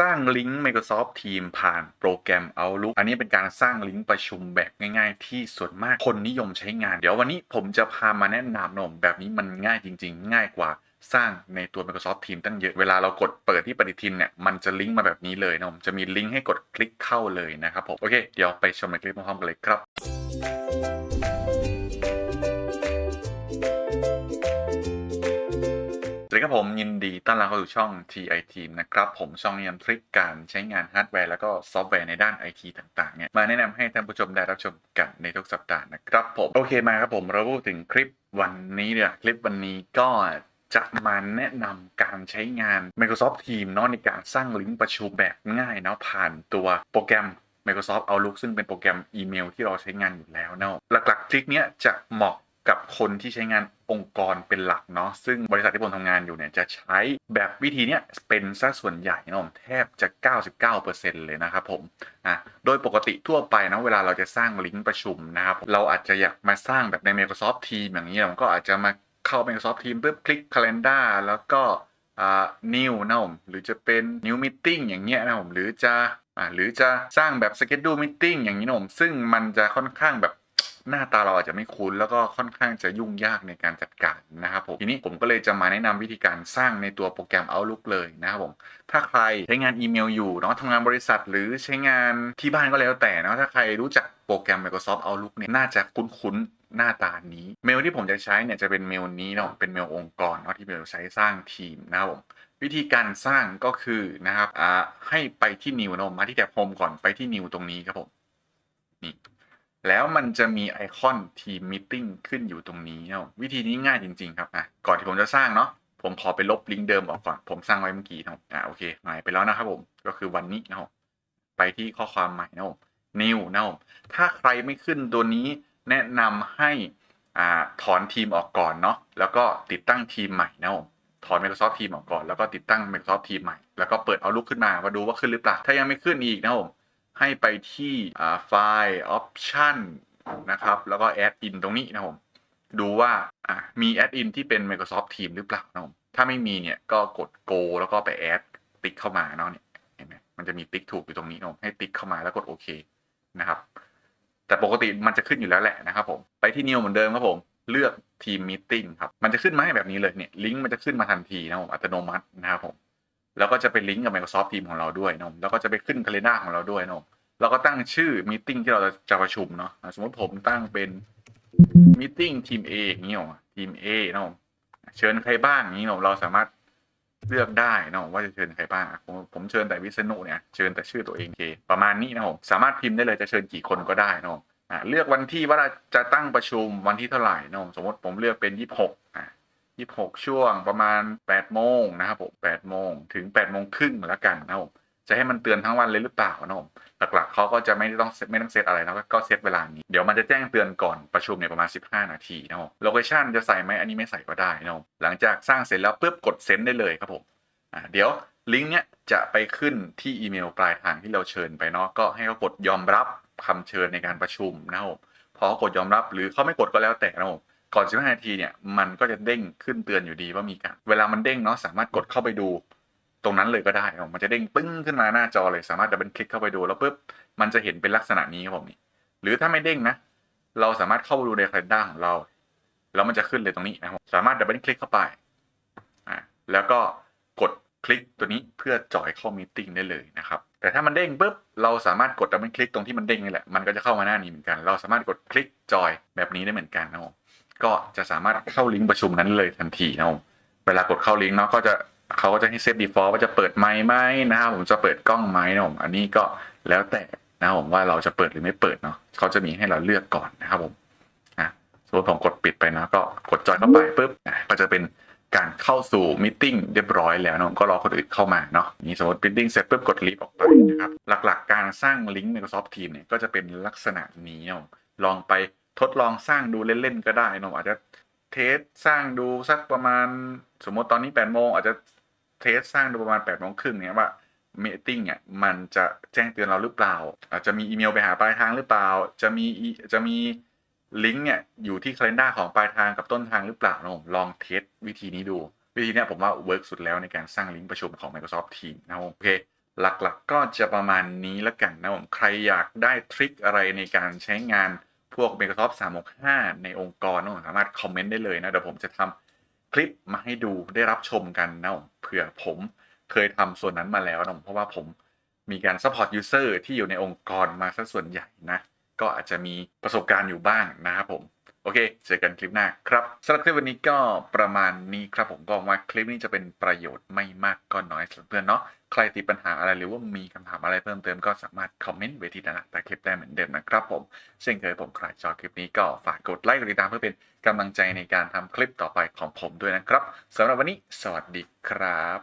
สร้างลิงก์ Microsoft Teams ผ่านโปรแกรม Outlook อันนี้เป็นการสร้างลิงก์ประชุมแบบง่าย ๆ ที่ส่วนมากคนนิยมใช้งาน เดี๋ยววันนี้ผมจะพามาแนะนำนมแบบนี้มันง่ายจริง ๆ ง่ายกว่าสร้างในตัว Microsoft Teams ตั้งเยอะ เวลาเรากดเปิดที่ปฏิทินเนี่ย มันจะลิงก์มาแบบนี้เลยนะผมจะมีลิงก์ให้กดคลิกเข้าเลยนะครับผม โอเค เดี๋ยวไปชมในคลิปพร้อมๆกันเลยครับ ครับผมยินดีต้อนรับเข้าสู่ช่อง TI Team นะครับ ผมช่องนี้นำทริคการใช้งานฮาร์ดแวร์แล้วก็ซอฟต์แวร์ในด้าน IT ต่างๆเนี่ยมาแนะนำให้ท่านผู้ชมได้รับชมกันในทุกสัปดาห์นะครับผม โอเคมาครับผมเราพูดถึงคลิปวันนี้เนี่ยคลิปวันนี้ก็จะมาแนะนำการใช้งาน Microsoft Teams เนาะในการสร้างลิงก์ประชุมแบบง่ายเนาะผ่านตัวโปรแกรม Microsoft Outlook ซึ่งเป็นโปรแกรมอีเมลที่เราใช้งานอยู่แล้วเนาะหลักๆ คลิกเนี้ยจะเหมาะ กับคนที่ใช้งานองค์กรเป็นหลักเนาะซึ่งบริษัทที่ผมทำงานอยู่เนี่ยจะใช้แบบวิธีเนี้ยเป็นซะส่วนใหญ่เนาะแทบจะ 99%เลยนะครับผมอะโดยปกติทั่วไปนะเวลาเราจะสร้างลิงก์ประชุมนะครับเราอาจจะอยากมาสร้างแบบใน Microsoft Teams อย่างนี้เราก็อาจจะมาเข้า Microsoft Teams ปุ๊บคลิก Calendar แล้วก็อ่า new นะผมหรือจะเป็น new meeting อย่างเงี้ยนะผมหรือจะอ่าหรือจะสร้างแบบ schedule meeting อย่างนี้นะผมซึ่งมันจะค่อนข้างแบบ หน้าตาเราอาจจะไม่คุ้น แล้วก็ค่อนข้างจะยุ่งยากในการจัดการนะครับผมทีนี้ผมก็เลยจะมาแนะนำวิธีการสร้างในตัวโปรแกรม Outlook เลยนะครับผมถ้าใครใช้งานอีเมลอยู่เนาะทำงานบริษัทหรือใช้งานที่บ้านก็แล้วแต่เนาะถ้าใครรู้จักโปรแกรม Microsoft Outlook เนี่ยน่าจะคุ้นๆหน้าตานี้ เมลที่ผมจะใช้เนี่ยจะเป็นเมลนี้เนาะเป็นเมลองค์กรเนาะที่เราใช้สร้างทีมนะครับผมวิธีการสร้างก็คือนะครับอ่าให้ไปที่ new นาะมาที่แท็บ home ก่อนไปที่ new ตรงนี้ครับผมนี่ แล้วมันจะมีไอคอน team meeting ขึ้นอยู่ตรงนี้นะวิธีนี้ง่ายจริง ๆ ครับอะก่อนที่ผมจะสร้างเนาะผมขอไปลบลิงก์เดิมออกก่อน ผมสร้างไว้เมื่อกี้นะอ่าโอเคหายไปแล้วนะครับผมก็คือวันนี้นะผมไปที่ข้อความใหม่นะผม new นะผมถ้าใครไม่ขึ้นตัวนี้แนะนำให้อ่าถอนทีมออกก่อนเนาะแล้วก็ติดตั้งทีมใหม่นะผมถอน Microsoft Teams ออกก่อนแล้วก็ติดตั้ง Microsoft Teams ใหม่แล้วก็เปิดเอาลุกขึ้นมามาดูว่าขึ้นหรือเปล่า ถ้ายังไม่ขึ้นอีกนะผม ให้ไปที่ไฟล์ Option นะครับ แล้วก็ Add in ตรงนี้นะผม ดูว่ามี Add in ที่เป็น Microsoft Teams หรือเปล่านะผม ถ้าไม่มีเนี่ยก็กด Go แล้วก็ไป Add ติ๊กเข้ามาเนาะเนี่ยเห็นไหมมันจะมีติ๊กถูกอยู่ตรงนี้นะผมให้ติ๊กเข้ามาแล้วกดโอเคนะครับ แต่ปกติมันจะขึ้นอยู่แล้วแหละนะครับผม ไปที่ New เหมือนเดิมครับผมเลือกทีมมีติ้งครับ มันจะขึ้นมาให้แบบนี้เลยเนี่ยลิงก์มันจะขึ้นมาทันทีนะผมอัตโนมัตินะครับผม แล้วก็จะเป็นลิงก์กับ Microsoft Teams ของเราด้วยนะแล้วก็จะไปขึ้น Calendar ของเราด้วยนะเราก็ตั้งชื่อมีติ้งที่เราจะประชุมเนาะสมมติผมตั้งเป็นมีติ้งทีม A อย่างนี้หรอทีม A นะเชิญใครบ้างอย่างนี้เนาะเราสามารถเลือกได้นะว่าจะเชิญใครบ้างผมผมเชิญแต่วิษณุเนี่ยเชิญแต่ชื่อตัวเองเคประมาณนี้นะผมสามารถพิมพ์ได้เลยจะเชิญกี่คนก็ได้นะผมอะเลือกวันที่ว่าจะตั้งประชุมวันที่เท่าไหร่นะสมมติผมเลือกเป็นยี่สิบหกอะ ยี่สิบหกช่วงประมาณแปดโมงนะครับผมแปดโมงถึงแปดโมงครึ่งแล้วกันนะครับผมจะให้มันเตือนทั้งวันเลยหรือเปล่านะผมหลักๆเขาก็จะไม่ต้องไม่ต้องเซตอะไรนะก็เซตเวลานี้เดี๋ยวมันจะแจ้งเตือนก่อนประชุมเนี่ยประมาณ 15 นาทีนะผมโลเคชันจะใส่ไหมอันนี้ไม่ใส่ก็ได้นะผมหลังจากสร้างเสร็จแล้วปุ๊บกดเซ็นได้เลยครับผมอะเดี๋ยวลิงก์เนี้ยจะไปขึ้นที่อีเมลปลายทางที่เราเชิญไปเนาะก็ให้เขากดยอมรับคำเชิญในการประชุมนะครับผมพอเขากดยอมรับหรือเขาไม่กดก็แล้วแต่นะผม ก่อน 15 นาทีเนี่ยมันก็จะเด้งขึ้นเตือนอยู่ดีว่ามีการ เวลามันเด้งเนาะสามารถกดเข้าไปดู ตรงนั้นเลยก็ได้ครับมันจะเด้งปึ้งขึ้นมาหน้าจอเลยสามารถดับเบิลคลิกเข้าไปดูแล้วปุ๊บมันจะเห็นเป็นลักษณะนี้ครับผมนี่หรือถ้าไม่เด้งนะ เราสามารถเข้าไปดูใน calendar ของเราแล้วมันจะขึ้นเลยตรงนี้นะครับสามารถดับเบิลคลิกเข้าไปอ่าแล้วก็กดคลิกตัวนี้เพื่อจอยเข้ามีติ้งได้เลยนะครับแต่ถ้ามันเด้งปุ๊บเราสามารถกดดับเบิลคลิกตรงที่มันเด้งนี่แหละมันก็จะเข้ามาหน้านี้เหมือนกัน เราสามารถกดคลิกจอยแบบนี้ได้เหมือนกันนะครับ ก็จะสามารถเข้าลิงก์ประชุมนั้นเลยทันทีนะครับผมเวลากดเข้าลิงก์เนาะก็จะเขาก็จะให้เซต default ว่าจะเปิดไมค์ไหมนะครับผมจะเปิดกล้องไหมนะครับผมอันนี้ก็แล้วแต่นะครับผมว่าเราจะเปิดหรือไม่เปิดเนาะเขาจะมีให้เราเลือกก่อนนะครับผมอะสมมติผมกดปิดไปเนาะก็กดจอยเข้าไปปุ๊บอะก็จะเป็นการเข้าสู่มิทติ้งเรียบร้อยแล้วเนอะก็รอคนอื่นเข้ามาเนาะนี่สมมติมิทติ้งเสร็จปุ๊บกดลีฟออกไปนะครับหลักๆการสร้างลิงก์ Microsoft Teams เนี่ยก็จะเป็นลักษณะนี้ลองไป ทดลองสร้างดูเล่นๆก็ได้เนอะอาจจะเทสสร้างดูสักประมาณ สมมติตอนนี้8โมงอาจจะเทสสร้างดูประมาณ8โมงครึ่งเนี่ยว่าเมีติ้งเนี่ยมันจะแจ้งเตือนเราหรือเปล่า อาจจะมีอีเมลไปหาปลายทางหรือเปล่า จะมีอีจะมีลิงก์เนี่ยอยู่ที่ calendar ของปลายทางกับต้นทางหรือเปล่านะผมลองเทสวิธีนี้ดู วิธีนี้ผมว่าเวิร์กสุดแล้วในการสร้างลิงก์ประชุมของ Microsoft Teams นะผมโอเค หลักๆก็จะประมาณนี้แล้วกันนะผมใครอยากได้ทริคอะไรในการใช้งาน พวก Microsoft 365 ในองค์กรนะผมสามารถคอมเมนต์ได้เลยนะ เดี๋ยวผมจะทำคลิปมาให้ดูได้รับชมกันนะผมเผื่อผมเคยทำส่วนนั้นมาแล้วนะเพราะว่าผมมีการ support user ที่อยู่ในองค์กรมาซะส่วนใหญ่นะ ก็อาจจะมีประสบการณ์อยู่บ้างนะครับผม โอเค เจอกันคลิปหน้าครับสำหรับคลิปวันนี้ก็ประมาณนี้ครับผมก็ว่าคลิปนี้จะเป็นประโยชน์ไม่มากก็น้อยสำหรับเพื่อนเนาะ ใครติดปัญหาอะไรหรือว่ามีคำถามอะไรเพิ่มเติมก็สามารถคอมเมนต์ไว้ที่ด้านล่างใต้คลิปได้เหมือนเดิมนะครับผมเช่นเคยผมใครชอบคลิปนี้ก็ฝากกดไลค์กดติดตามเพื่อเป็นกำลังใจในการทำคลิปต่อไปของผมด้วยนะครับสำหรับวันนี้ สวัสดีครับ